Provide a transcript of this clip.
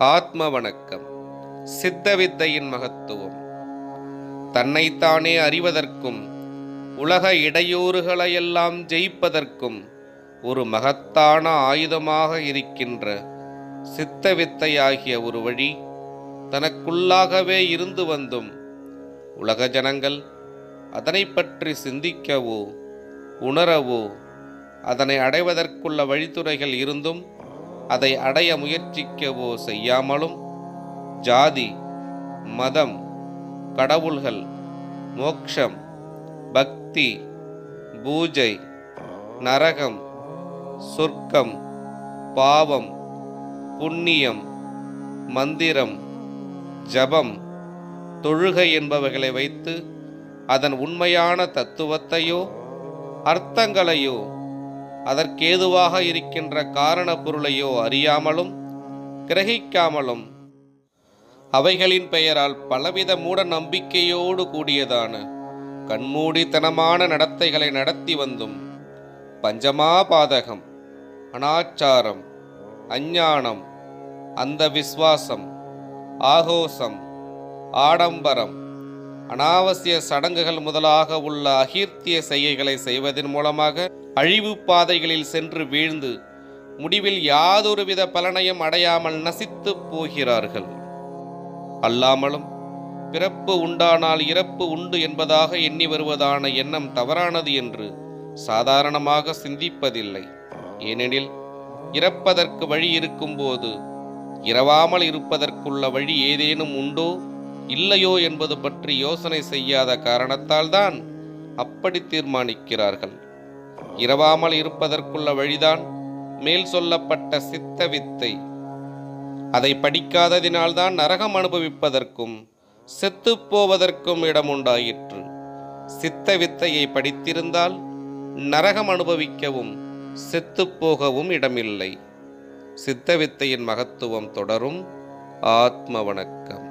ஆத்ம வணக்கம் சித்தவித்தையின் மகத்துவம். தன்னைத்தானே அறிவதற்கும் உலக இடையூறுகளையெல்லாம் ஜெயிப்பதற்கும் ஒரு மகத்தான ஆயுதமாக இருக்கின்ற சித்தவித்தையாகிய ஒரு வழி தனக்குள்ளாகவே இருந்து வந்தும் உலக ஜனங்கள் அதனை பற்றி சிந்திக்கவோ உணரவோ அதனை அடைவதற்குள்ள வழித்துறைகள் இருந்தும் அதை அடைய முயற்சிக்கவோ செய்யாமலும் ஜாதி மதம் கடவுள்கள் மோக்ஷம் பக்தி பூஜை நரகம் சொர்க்கம் பாவம் புண்ணியம் மந்திரம் ஜபம் தொழுகை என்பவைகளை வைத்து அதன் உண்மையான தத்துவத்தையோ அர்த்தங்களையோ அதற்கேதுவாக இருக்கின்ற காரண பொருளையோ அறியாமலும் கிரகிக்காமலும் அவைகளின் பெயரால் பலவித மூட நம்பிக்கையோடு கூடியதான கண்மூடித்தனமான நடத்தைகளை நடத்தி வந்தும் பஞ்சமாபாதகம் அனாச்சாரம் அஞ்ஞானம் அந்த விஸ்வாசம் ஆகோசம் ஆடம்பரம் அனாவசிய சடங்குகள் முதலாக உள்ள அகீர்த்திய செய்கைகளை செய்வதன் மூலமாக அழிவு பாதைகளில் சென்று வீழ்ந்து முடிவில் யாதொரு வித பலனையும் அடையாமல் நசித்துப் போகிறார்கள். அல்லாமலும் பிறப்பு உண்டானால் இறப்பு உண்டு என்பதாக எண்ணி வருவதான எண்ணம் தவறானது என்று சாதாரணமாக சிந்திப்பதில்லை. ஏனெனில் இறப்பதற்கு வழி இருக்கும்போது இரவாமல் இருப்பதற்குள்ள வழி ஏதேனும் உண்டோ? இல்லையோ என்பது பற்றி யோசனை செய்யாத காரணத்தால் தான் அப்படி தீர்மானிக்கிறார்கள். இரவாமல் இருப்பதற்குள்ள வழிதான் மேல் சொல்லப்பட்ட சித்த வித்தை. அதை படிக்காததினால்தான் நரகம் அனுபவிப்பதற்கும் செத்துப்போவதற்கும் இடம் உண்டாயிற்று. சித்த வித்தையை படித்திருந்தால் நரகம் அனுபவிக்கவும் செத்துப்போகவும் இடமில்லை. சித்த வித்தையின் மகத்துவம் தொடரும் ஆத்ம வணக்கம்.